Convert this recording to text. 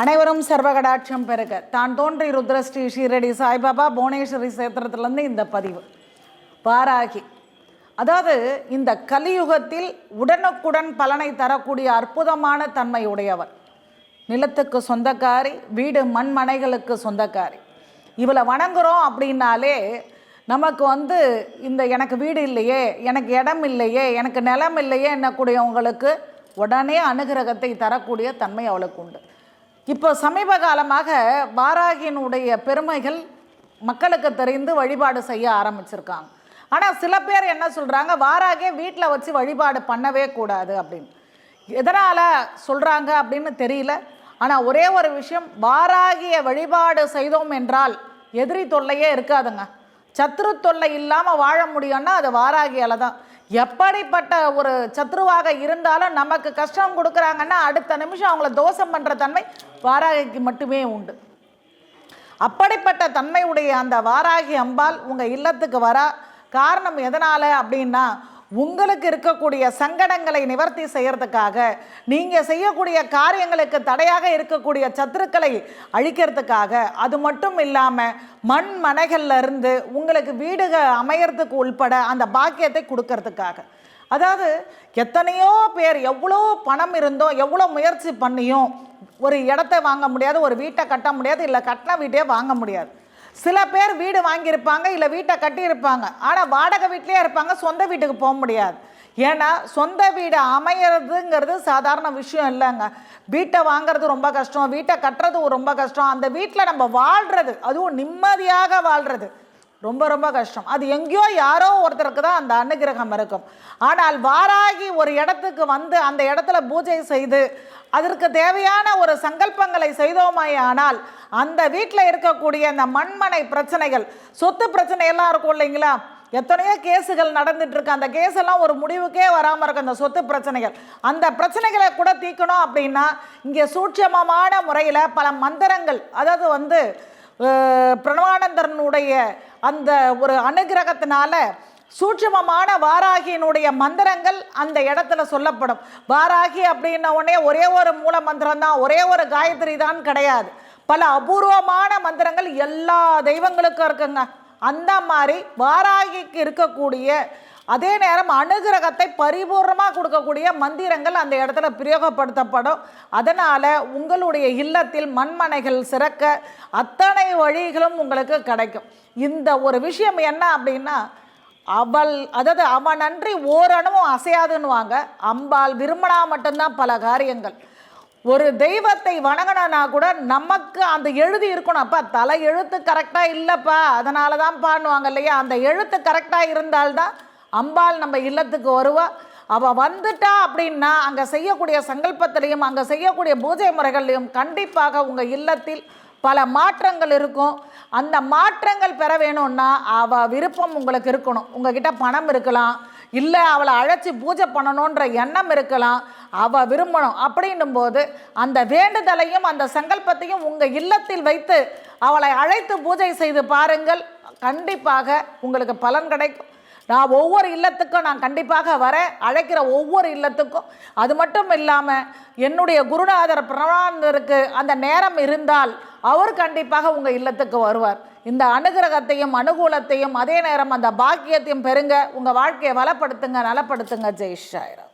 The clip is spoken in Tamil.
அனைவரும் சர்வகடாட்சம் பெருக தான் தோன்றி ருத்ரஸ்ரீ ஷீரடி சாய்பாபா புவனேஸ்வரி சேத்திரத்திலேருந்து இந்த பதிவு. பாராகி. அதாவது இந்த கலியுகத்தில் உடனுக்குடன் பலனை தரக்கூடிய அற்புதமான தன்மை உடையவர். நிலத்துக்கு சொந்தக்காரி வீடு மண்மனைகளுக்கு சொந்தக்காரி. இவளை வணங்குறோம் அப்படின்னாலே நமக்கு வந்து இந்த எனக்கு வீடு இல்லையே எனக்கு இடம் இல்லையே எனக்கு நிலம் இல்லையே என்னக்கூடியவங்களுக்கு உடனே அனுகிரகத்தை தரக்கூடிய தன்மை அவளுக்கு உண்டு. இப்போ சமீப காலமாக வாராகியினுடைய பெருமைகள் மக்களுக்கு தெரிந்து வழிபாடு செய்ய ஆரம்பிச்சிருக்காங்க. ஆனால் சில பேர் என்ன சொல்கிறாங்க வாராகே வீட்டில் வச்சு வழிபாடு பண்ணவே கூடாது அப்படின்னு. எதனால் சொல்கிறாங்க அப்படின்னு தெரியல. ஆனால் ஒரே ஒரு விஷயம் வாராகிய வழிபாடு செய்தோம் என்றால் எதிரி தொல்லையே இருக்காதுங்க. சத்ரு தொல்லை இல்லாமல் வாழ முடியும்னா அது வாராகியால் தான். எப்படிப்பட்ட ஒரு சத்ருவாக இருந்தாலும் நமக்கு கஷ்டம் கொடுக்குறாங்கன்னா அடுத்த நிமிஷம் அவங்கள தோஷம் பண்ணுற தன்மை வாராகிக்கு மட்டுமே உண்டு. அப்படிப்பட்ட தன்மையுடைய அந்த வாராகி அம்பாள் உங்கள் இல்லத்துக்கு வரா. காரணம் எதனால் அப்படின்னா உங்களுக்கு இருக்கக்கூடிய சங்கடங்களை நிவர்த்தி செய்கிறதுக்காக நீங்கள் செய்யக்கூடிய காரியங்களுக்கு தடையாக இருக்கக்கூடிய சத்துருக்களை அழிக்கிறதுக்காக அது மட்டும் இல்லாமல் மண் மனைகள்லேருந்து உங்களுக்கு வீடுக அமையறதுக்கு உள்பட அந்த பாக்கியத்தை கொடுக்கறதுக்காக. அதாவது எத்தனையோ பேர் எவ்வளோ பணம் இருந்தோ எவ்வளோ முயற்சி பண்ணியும் ஒரு இடத்த வாங்க முடியாது ஒரு வீட்டை கட்ட முடியாது இல்லை கட்டின வீட்டையே வாங்க முடியாது. சில பேர் வீடு வாங்கியிருப்பாங்க இல்லை வீட்டை கட்டியிருப்பாங்க. ஆனால் வாடகை வீட்லேயே இருப்பாங்க சொந்த வீட்டுக்கு போக முடியாது. ஏன்னா சொந்த வீடு அமையிறதுங்கிறது சாதாரண விஷயம் இல்லைங்க. வீட்டை வாங்குறது ரொம்ப கஷ்டம் வீட்டை கட்டுறது ரொம்ப கஷ்டம். அந்த வீட்டில் நம்ம வாழ்கிறது அதுவும் நிம்மதியாக வாழ்கிறது ரொம்ப ரொம்ப கஷ்டம். அது எங்கேயோ யாரோ ஒருத்தருக்கு தான் அந்த அனுகிரகம் இருக்கும். ஆனால் வாராகி ஒரு இடத்துக்கு வந்து அந்த இடத்துல பூஜை செய்து அதற்கு தேவையான ஒரு சங்கல்பங்களை செய்தோமாயானால் அந்த வீட்டில் இருக்கக்கூடிய அந்த மண்மனை பிரச்சனைகள் சொத்து பிரச்சனை எல்லாம் இருக்கும் இல்லைங்களா? எத்தனையோ கேஸுகள் நடந்துட்டு இருக்கு. அந்த கேஸ் எல்லாம் ஒரு முடிவுக்கே வராமல் இருக்கும் அந்த சொத்து பிரச்சனைகள். அந்த பிரச்சனைகளை கூட தீர்க்கணும் அப்படின்னா இங்கே சூட்சமமான முறையில் பல மந்திரங்கள் அதாவது வந்து பிரணவானந்தரனுடைய அந்த ஒரு அனுகிரகத்தினால சூட்சமமான வாராகியினுடைய மந்திரங்கள் அந்த இடத்துல சொல்லப்படும். வாராகி அப்படின்ன உடனே ஒரே ஒரு மூல மந்திரம் தான் ஒரே ஒரு காயத்ரி தான் கிடையாது. பல அபூர்வமான மந்திரங்கள் எல்லா தெய்வங்களுக்கும் இருக்குங்க. அந்த மாதிரி வாராகிக்கு இருக்கக்கூடிய அதே நேரம் அனுகிரகத்தை பரிபூர்ணமாக கொடுக்கக்கூடிய மந்திரங்கள் அந்த இடத்துல பிரயோகப்படுத்தப்படும். அதனால் உங்களுடைய இல்லத்தில் மண்மனைகள் சிறக்க அத்தனை வழிகளும் உங்களுக்கு கிடைக்கும். இந்த ஒரு விஷயம் என்ன அப்படின்னா அவள் அதாவது அவன் அன்றி ஓரணுவும் அசையாதுன்னுவாங்க. அம்பாள் விரும்பினா மட்டும்தான் பல காரியங்கள். ஒரு தெய்வத்தை வணங்கினா கூட நமக்கு அந்த எழுதி இருக்கணும். அப்பா தலை எழுத்து கரெக்டாக இல்லைப்பா. அதனால தான் பாடுவாங்க இல்லையா அந்த எழுத்து கரெக்டாக இருந்தால்தான் அம்பாள் நம்ம இல்லத்துக்கு வருவா அவள் வந்துட்டா அப்படின்னா அங்கே செய்யக்கூடிய சங்கல்பத்திலையும் அங்கே செய்யக்கூடிய பூஜை முறைகள்லையும் கண்டிப்பாக உங்கள் இல்லத்தில் பல மாற்றங்கள் இருக்கும். அந்த மாற்றங்கள் பெற வேணும்னா அவள் விருப்பம் உங்களுக்கு இருக்கணும். உங்ககிட்ட பணம் இருக்கலாம். இல்லை அவளை அழைச்சி பூஜை பண்ணணுன்ற எண்ணம் இருக்கலாம். அவள் விரும்பணும். அப்படின்னும் போது அந்த வேண்டுதலையும் அந்த சங்கல்பத்தையும் உங்கள் இல்லத்தில் வைத்து அவளை அழைத்து பூஜை செய்து பாருங்கள். கண்டிப்பாக உங்களுக்கு பலன் கிடைக்கும். நான் ஒவ்வொரு இல்லத்துக்கும் நான் கண்டிப்பாக வரேன். அழைக்கிற ஒவ்வொரு இல்லத்துக்கும். அது மட்டும் இல்லாமல் என்னுடைய குருநாதர் பிரணவானந்தருக்கு அந்த நேரம் இருந்தால் அவர் கண்டிப்பாக உங்கள் இல்லத்துக்கு வருவார். இந்த அனுகிரகத்தையும் அனுகூலத்தையும் அதே நேரம் அந்த பாக்கியத்தையும் பெறுங்க. உங்கள் வாழ்க்கையை வளப்படுத்துங்க நலப்படுத்துங்க. ஜெய் ஷாயிரம்